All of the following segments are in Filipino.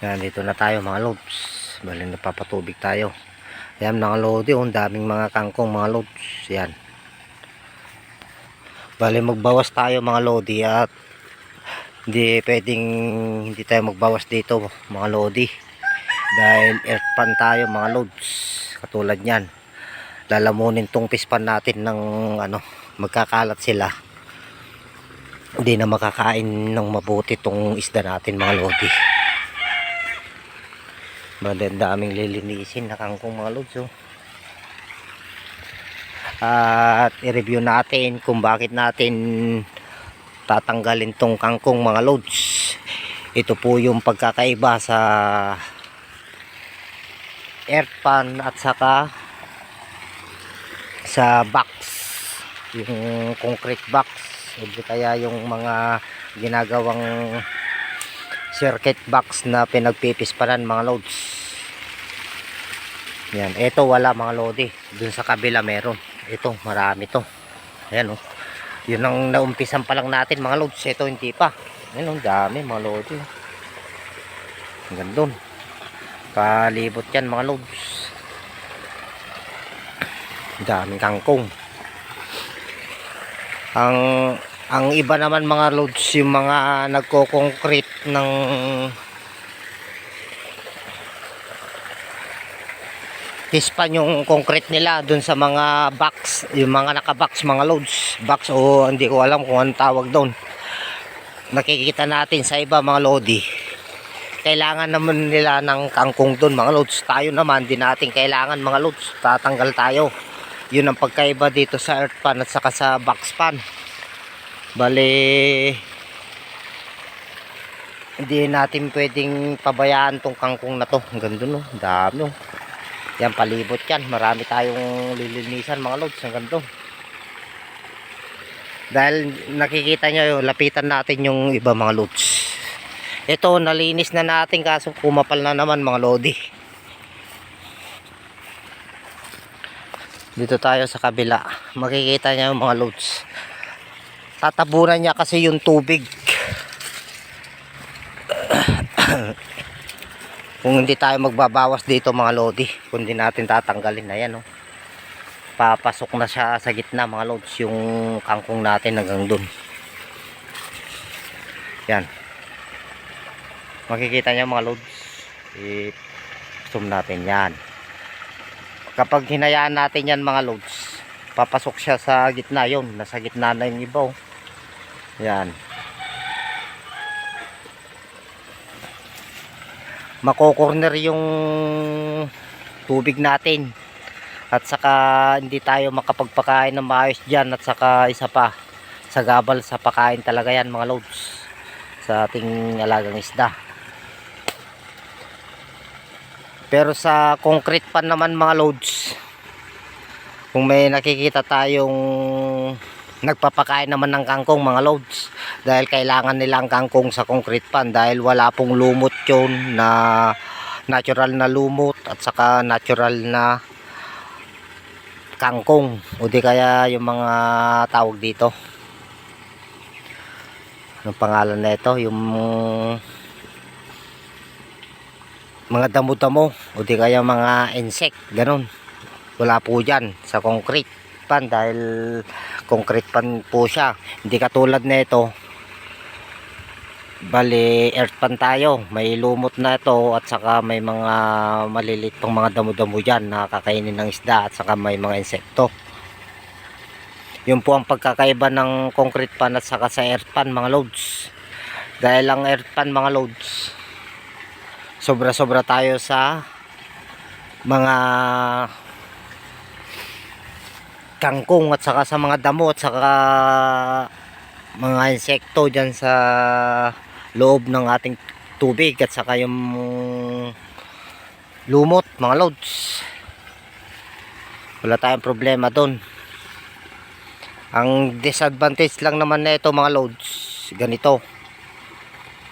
Yan, dito na tayo mga loads. Bali napapatubig tayo. Yan mga lodi, oh, ang daming mga kangkong mga loads. Yan. Bali magbawas tayo mga lodi at hindi pwedeng hindi tayo magbawas dito mga lodi. Dahil earth pan tayo mga loads. Katulad yan. Lalamunin tong pispan natin ng ano, magkakalat sila. Hindi na makakain ng mabuti tong isda natin mga lodi. Ang daming lilinisin na kangkong mga lods. Oh. At i-review natin kung bakit natin tatanggalin tong kangkong mga loads. Ito po yung pagkakaiba sa air pan at saka sa box. Yung concrete box. Hindi kaya yung mga ginagawang circuit box na pinagpipisparan mga loads yan ito wala mga lodi. Dun sa kabila meron. Ito marami to. Ayan oh. Yun ang naumpisan pa lang natin mga loads ito hindi pa. Ayan oh dami mga lodi. Ang gandun kalibot yan mga loads daming kangkong. Ang ang iba naman mga loads yung mga nagko-concrete ng pispan yung concrete nila dun sa mga box, yung mga naka-box mga loads, box o hindi ko alam kung anong tawag doon. Nakikita natin sa iba mga lodi. Kailangan naman nila ng kangkong doon mga loads. Tayo naman din natin kailangan mga loads. Tatanggal tayo. Yun ang pagkaiba dito sa earth pan at saka sa box pan. Bali hindi natin pwedeng pabayaan tong kangkong na to. Ang ganda no, dami. Yan palibot yan. Marami tayong lilinisan mga loads. Ang ganda. Dahil nakikita nyo yung lapitan natin yung iba mga loads. Ito nalinis na natin kaso kumapal na naman mga lodi. Dito tayo sa kabila. Makikita nyo yung mga loads tatabunan niya kasi yung tubig. Kung hindi tayo magbabawas dito mga lodi kung hindi natin tatanggalin na yan oh. papasok na siya sa gitna mga lods yung kangkong natin hanggang dun. Yan. Makikita niyo mga lods? I zoom natin yan. Kapag hinayaan natin yan mga lods papasok siya sa gitna yon nasa gitna na yung iba oh. Yan. Mako-corner yung tubig natin. At saka hindi tayo makapagpakain ng maayos diyan at saka isa pa sa gabal sa pakain talaga yan mga loads sa ating alagang isda. Pero sa concrete pan naman mga loads kung may nakikita tayong nagpapakain naman ng kangkong mga loads dahil kailangan nila ang kangkong sa concrete pan. Dahil wala pong lumot yun na natural na lumot at saka natural na kangkong. O di kaya yung mga tawag dito. Anong pangalan na ito? Yung mga damo-damo. O di kaya mga insect. Ganun wala po dyan sa concrete pan. Dahil concrete pan po siya. Hindi katulad na ito bali earth pan tayo. May lumot na ito at saka may mga malilit pang mga damo-damo dyan na kakainin ng isda at saka may mga insekto. Yun po ang pagkakaiba ng concrete pan at saka sa earth pan mga loads. Dahil ang earth pan mga loads sobra sobra tayo sa mga kangkong at saka sa mga damo at saka mga insekto dyan sa loob ng ating tubig at saka yung lumot mga loads. Wala tayong problema doon. Ang disadvantage lang naman na ito mga loads ganito.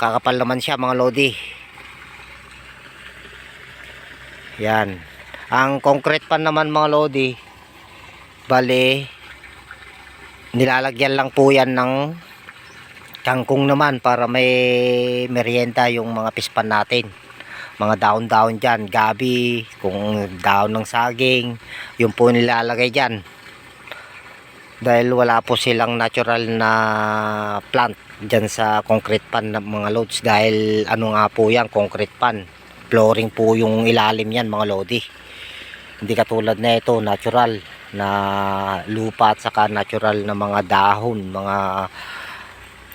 Kakapal naman siya mga lodi yan. Ang concrete pa naman mga lodi bali nilalagyan lang po yan ng kangkong naman para may merienda yung mga pispan natin mga daon-daon dyan, gabi, kung daon ng saging, yun po nilalagay dyan. Dahil wala po silang natural na plant dyan sa concrete pan ng mga loads dahil ano nga po yan, concrete pan. Flooring po yung ilalim yan mga lodi. Hindi katulad na ito, natural na lupa at saka natural na mga dahon, mga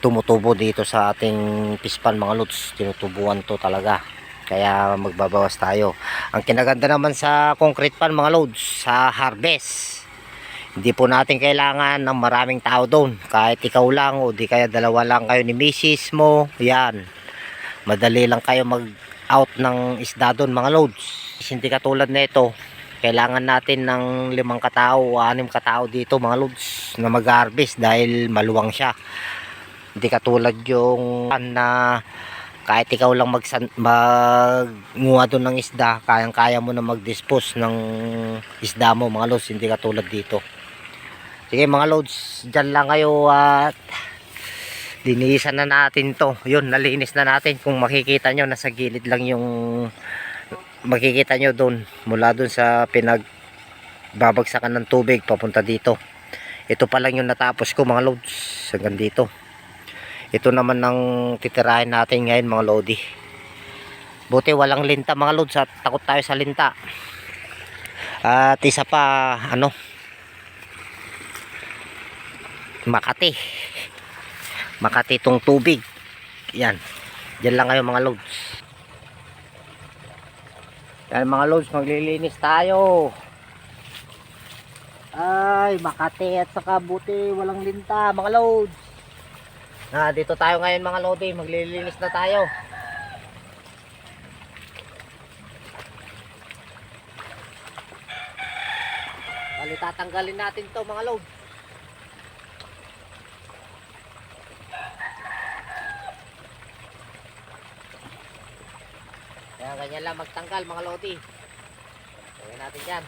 tumutubo dito sa ating pispan mga lods. Tinutubuan to talaga. Kaya magbabawas tayo. Ang kinaganda naman sa concrete pan mga loads, sa harvest. Hindi po natin kailangan ng maraming tao doon. Kahit ikaw lang o di kaya dalawa lang kayo ni misis mo. Yan. Madali lang kayo mag out ng isda doon mga loads. Hindi katulad na ito. Kailangan natin ng limang katao o anim katao dito mga loads na mag-harvest dahil maluwang siya. Hindi katulad yung na kahit ikaw lang mag magnguha doon ng isda, kayang-kaya mo na mag-dispose ng isda mo mga loads, hindi katulad dito. Sige mga loads, dyan lang kayo at dinisan na natin to. Yun, nalinis na natin. Kung makikita nyo, nasa gilid lang yung makikita nyo doon. Mula doon sa pinag babagsakan ng tubig papunta dito. Ito pa lang yung natapos ko mga loads hanggang dito. Ito naman ang titirahin natin ngayon mga lodi. Buti walang linta mga loads at takot tayo sa linta. At isa pa ano Makati. Makati itong tubig. Yan. Diyan lang kayo mga loads. Yan mga loads, maglilinis tayo. Ay, Makati at saka buti walang linta mga loads. Na, dito tayo ngayon mga lodi, maglilinis na tayo. Bali tatanggalin natin to mga loads. Kaya ganyan lang magtanggal mga lodi. Gawin natin yan.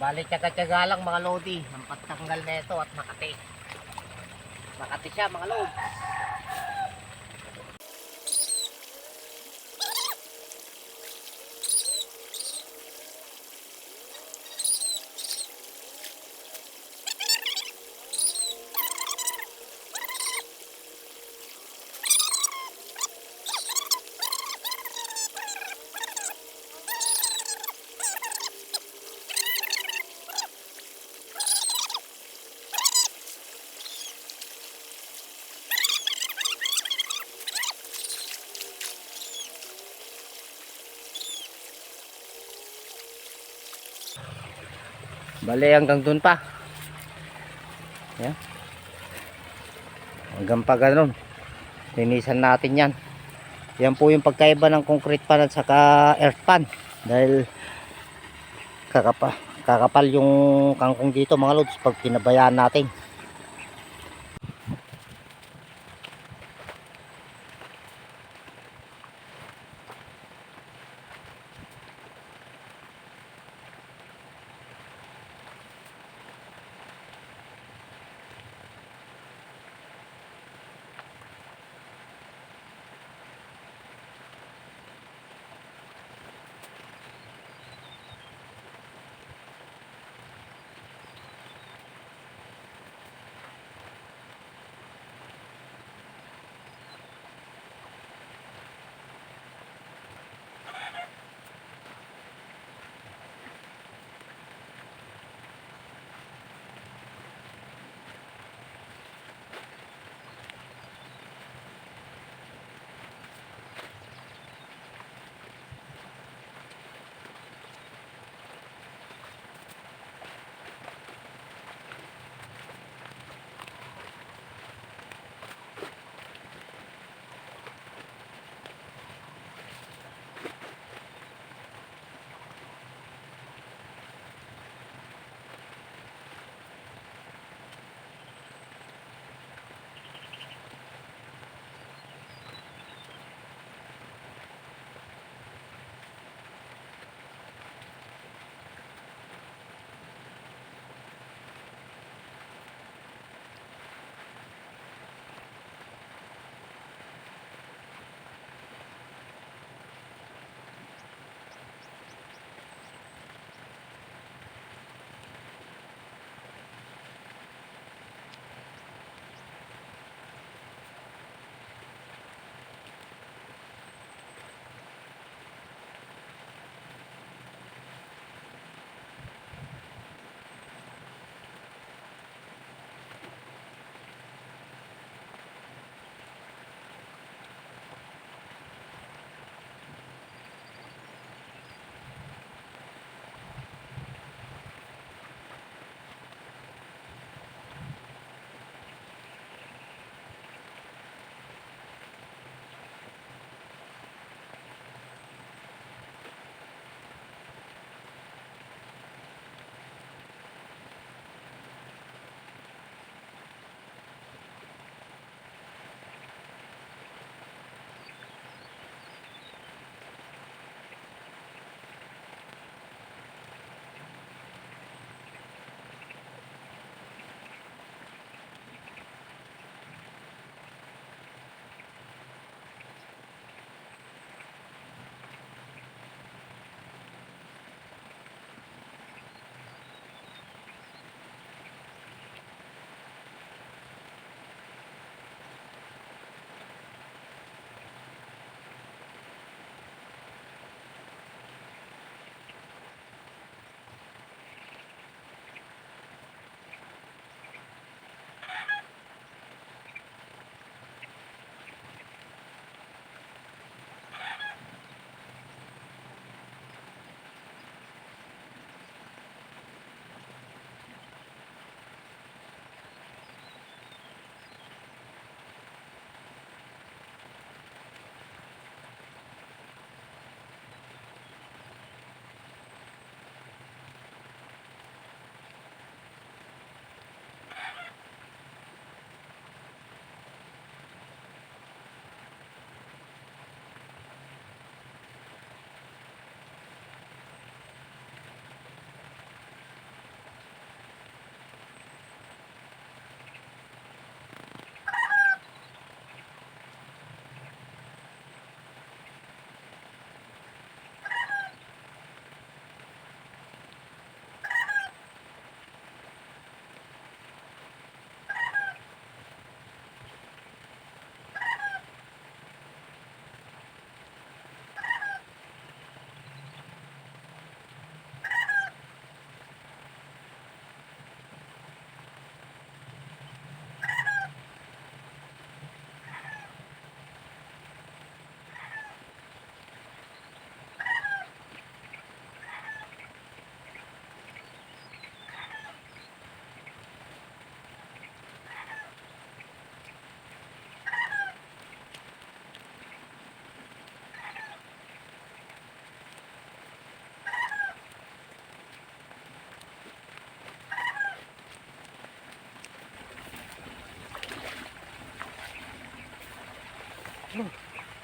Balik tsaga-tsaga lang mga lodi. Ang pagtanggal na ito at makati. Makati siya mga lodi. Bale hanggang dun pa. Yan. Hanggang pa ganun. Linisan natin yan. Yan po yung pagkaiba ng concrete pan at saka earth pan. Dahil kakapa, kakapal yung kangkong dito mga lods pag pinabayaan natin.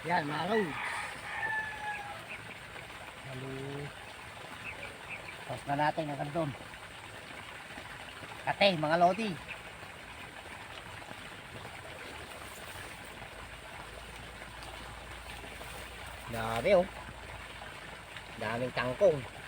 Yan, loads. Halo. Tapos na natin hanggang doon. Kate, mga lodi. Dami oh. Daming tangkong.